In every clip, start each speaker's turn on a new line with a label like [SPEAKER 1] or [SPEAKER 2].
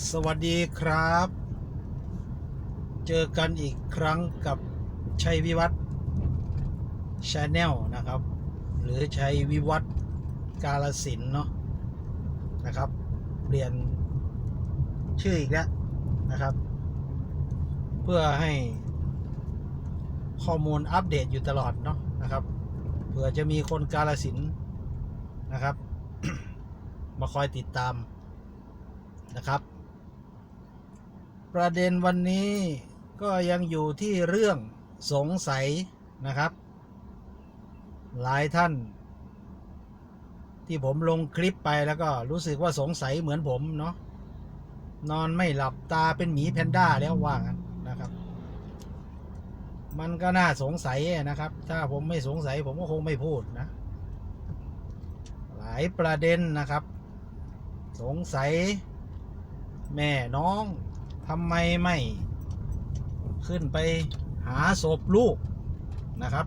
[SPEAKER 1] สวัสดีครับ เจอกันอีกครั้งกับชัยวิวัฒน์ชาแนลนะครับ หรือชัยวิวัฒน์กาลสินเนาะนะครับ เปลี่ยนชื่ออีกแล้วนะครับ เพื่อให้ข้อมูลอัปเดตอยู่ตลอดเนาะนะครับเผื่อจะมีคนกาลสินนะครับ มาคอยติดตามนะครับ ประเด็นวันนี้ก็ยังอยู่ที่เรื่องสงสัยนะครับ หลายท่าน ที่ผมลงคลิปไปแล้วก็รู้สึกว่าสงสัยเหมือนผมเนาะนอนไม่หลับตาเป็นหมีแพนด้าแล้วว่างันนะครับ มันก็น่าสงสัยนะครับ ถ้าผมไม่สงสัยผมก็คงไม่พูดนะ หลายประเด็นนะครับ สงสัยแม่น้อง ทำไมไม่ขึ้นไปหาศพลูกนะครับ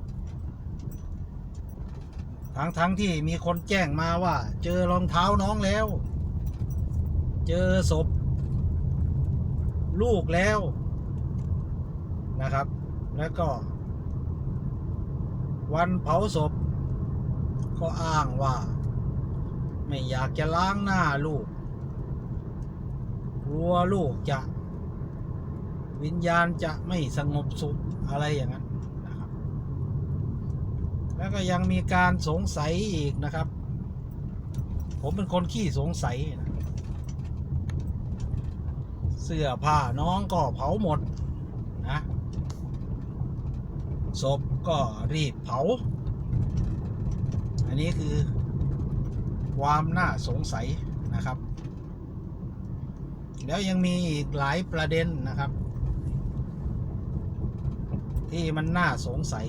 [SPEAKER 1] ทั้งทั้งที่มีคนแจ้งมาว่า เจอรองเท้าน้องแล้ว เจอศพลูกแล้วนะครับ แล้วก็ วันเผาศพ ก็อ้างว่า ไม่อยากจะล้างหน้าลูกกลัวลูกจะ วิญญาณจะไม่สงบสุขอะไรอย่างนั้นนะครับ แล้วก็ยังมีการสงสัยอีกนะครับ ผมเป็นคนขี้สงสัยนะเสื้อผ้าน้องก็เผาหมดนะศพก็รีบเผา อันนี้คือความน่าสงสัยนะครับ แล้วยังมีอีกหลายประเด็นนะครับ ที่มันน่าสงสัย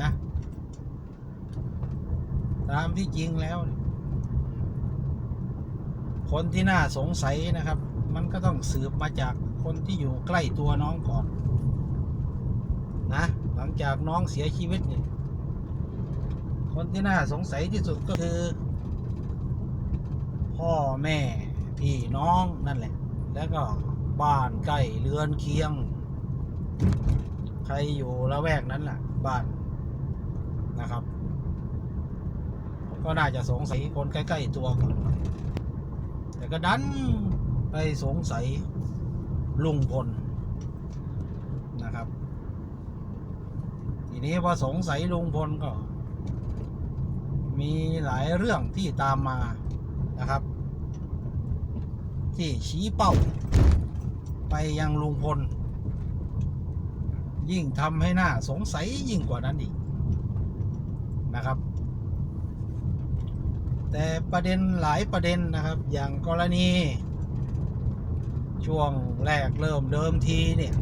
[SPEAKER 1] นะ ตามที่จริงแล้ว คนที่น่าสงสัยนะครับ มันก็ต้องสืบมาจากคนที่อยู่ใกล้ตัวน้องก่อน นะ หลังจากน้องเสียชีวิตเนี่ยคนที่น่าสงสัยที่สุดก็คือ พ่อแม่พี่น้องนั่นแหละ แล้วก็บ้านใกล้เรือนเคียง ใครอยู่ละแวกนั้นแหละบ้านนะครับ ก็น่าจะสงสัยคนใกล้ ๆ ตัวก่อนแต่ก็ดันไปสงสัยลุงพลนะครับ ทีนี้พอสงสัยลุงพลก็ มีหลายเรื่องที่ตามมานะครับ ที่ชี้เป้า ไปยังลุงพล ยิ่งทำให้หน้าสงสัยยิ่งกว่านั้นอีกนะครับ แต่ประเด็นหลายประเด็นนะครับ อย่างกรณี ช่วงแรกเริ่มเดิมทีเนี่ย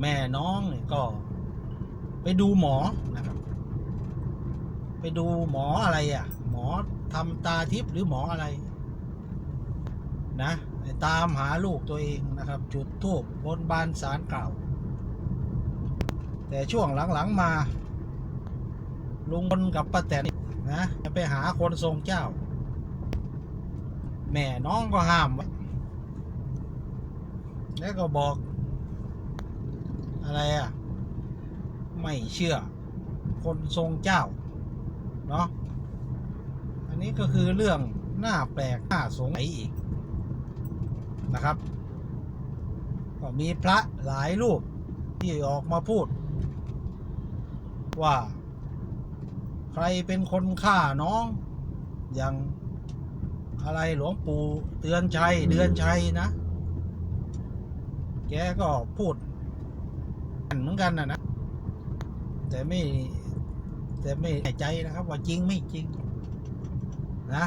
[SPEAKER 1] แม่น้องเนี่ยก็ไปดูหมอนะครับ ไปดูหมออะไรอะ หมอทำตาทิพย์หรือหมออะไร นะ ตามหาลูกตัวเองนะครับ จุดทูบบนบานสารเก่า แต่ช่วงหลังๆมา ลุงพลกับป้าแตนนะจะไปหาคนทรงเจ้า แม่น้องก็ห้ามไว้แล้วก็บอก อะไรอะ ไม่เชื่อ คนทรงเจ้า เนาะอันนี้ก็คือเรื่องหน้าแปลกหน้าสงสัยอีก นะครับก็มีพระหลายรูปที่ออกมาพูด ว่า ใครเป็นคนฆ่าน้อง อย่างอะไรหลวงปู่เตือนชัยเดือนชัยนะ แกก็พูดเหมือนกันนะนะ แต่ไม่แต่ไม่แน่ใจนะครับ ว่าจริงไม่จริง นะ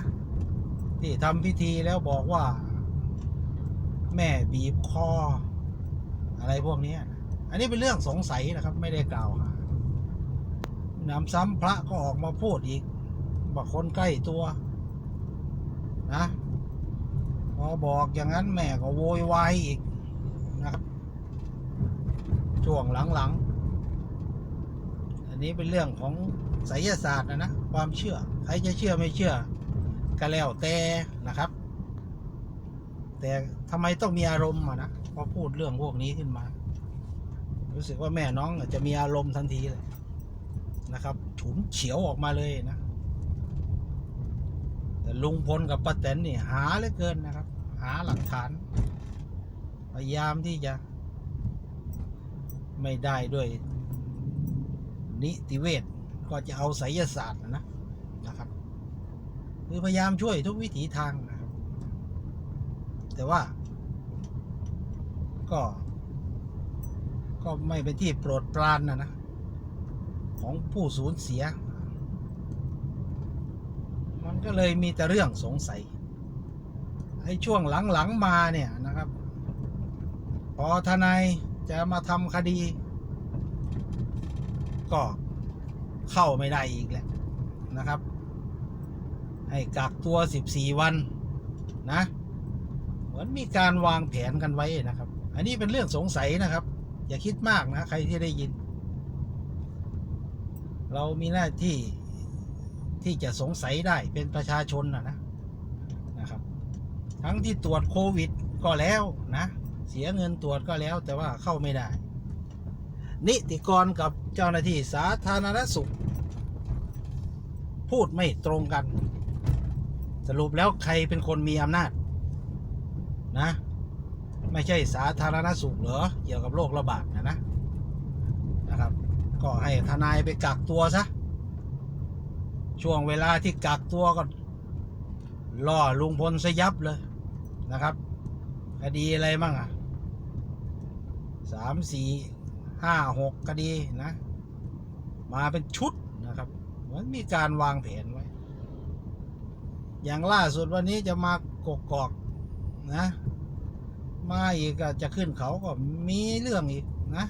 [SPEAKER 1] ที่ทำพิธีแล้วบอกว่า แม่บีบคอ อะไรพวกนี้อันนี้เป็นเรื่องสงสัยนะครับ ไม่ได้กล่าวหานำซ้ำพระก็ออกมาพูดอีกว่าคนใกล้ตัว นะพอบอกอย่างนั้นแม่ก็โวยวายอีกนะครับช่วงหลังๆ อันนี้เป็นเรื่องของไสยศาสตร์นะนะ ความเชื่อ ใครจะเชื่อไม่เชื่อก็แล้วแต่นะครับ แต่ทำไมต้องมีอารมณ์อะนะพอพูดเรื่องพวกนี้ขึ้นมา รู้สึกว่าแม่น้องจะมีอารมณ์ทันทีเลยนะครับฉุนเฉียวออกมาเลยนะ แต่ลุงพลกับป้าแตนนี่หาเหลือเกินนะครับ หาหลักฐาน พยายามที่จะ ไม่ได้ด้วย นิติเวศก็จะเอาไสยศาสตร์นะนะครับ คือพยายามช่วยทุกวิถีทางนะ แต่ว่า ก็ ก็ไม่เป็นที่โปรดปรานนะนะ ของผู้สูญเสีย มันก็เลยมีแต่เรื่องสงสัยไอ้ช่วงหลังๆมาเนี่ยนะครับ พอทนายจะมาทำคดี ก็เข้าไม่ได้อีกแหละนะครับ ให้กักตัว 14 วันนะ มือนมีการวางแผนกันไว้นะครับ อันนี้เป็นเรื่องสงสัยนะครับ อย่าคิดมากนะใครที่ได้ยิน เรามีหน้าที่ที่จะสงสัยได้เป็นประชาชนนะนะนะครับ ทั้งที่ตรวจโควิดก็แล้วนะ เสียเงินตรวจก็แล้วแต่ว่าเข้าไม่ได้ นิติกรกับเจ้าหน้าที่สาธารณสุข พูดไม่ตรงกัน สรุปแล้วใครเป็นคนมีอำนาจ นะ ไม่ใช่สาธารณสุขเหรอเกี่ยวกับโรคระบาดนะนะนะครับ ก็ให้ทนายไปกักตัวซะช่วงเวลาที่กักตัวก็ล่อลุงพลสยับเลยนะครับคดีอะไรบ้างอะสามสี่ห้าหกคดีนะ มาเป็นชุดนะครับเหมือนมีการวางแผนไว้ อย่างล่าสุดวันนี้จะมากกอก นะ มาอีกก็จะขึ้นเขาก็มีเรื่องอีกนะ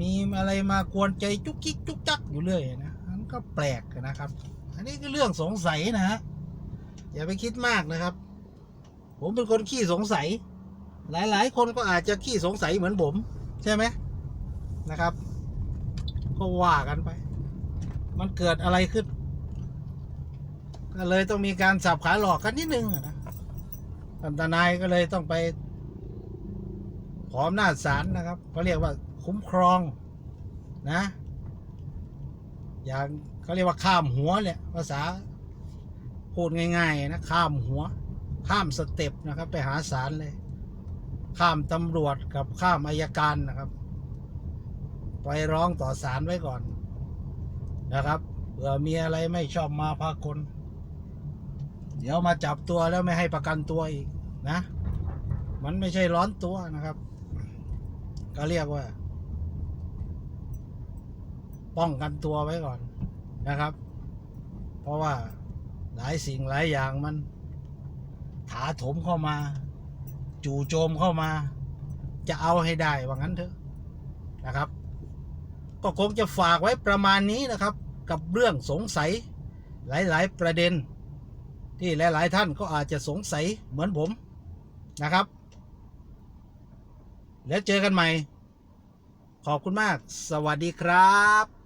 [SPEAKER 1] มีอะไรมากวนใจจุกจิกจุกจักอยู่เรื่อยนะมันก็แปลกนะครับ อันนี้คือเรื่องสงสัยนะฮะอย่าไปคิดมากนะครับ ผมเป็นคนขี้สงสัย หลายๆ คนก็อาจจะขี้สงสัยเหมือนผม ใช่ไหมนะครับ ก็ว่ากันไป มันเกิดอะไรขึ้นก็เลยต้องมีการสับขาหลอกกันนิดนึงนะ ท่านทนายก็เลยต้องไป ขออำนาจศาลนะครับเขาเรียกว่าคุ้มครองนะ อย่างเขาเรียกว่าข้ามหัวเลยภาษาพูดง่าย ๆ นะ ข้ามหัว ข้ามสเต็ปนะครับ ไปหาศาลเลย ข้ามตำรวจกับข้ามอายการนะครับไปร้องต่อศาลไว้ก่อนนะครับเผื่อมีอะไรไม่ชอบมาพากล เดี๋ยวมาจับตัวแล้วไม่ให้ประกันตัวอีกนะ มันไม่ใช่ร้อนตัวนะครับ ก็เรียกว่า ป้องกันตัวไว้ก่อนนะครับ เพราะว่าหลายสิ่งหลายอย่างมัน ถาถมเข้ามา จู่โจมเข้ามา จะเอาให้ได้ว่างั้นเถอะนะครับ ก็คงจะฝากไว้ประมาณนี้นะครับ กับเรื่องสงสัยหลาย ๆ ประเด็น ที่หลาย ๆ ท่านก็อาจจะสงสัยเหมือนผมนะครับ แล้วเจอกันใหม่ ขอบคุณมาก สวัสดีครับ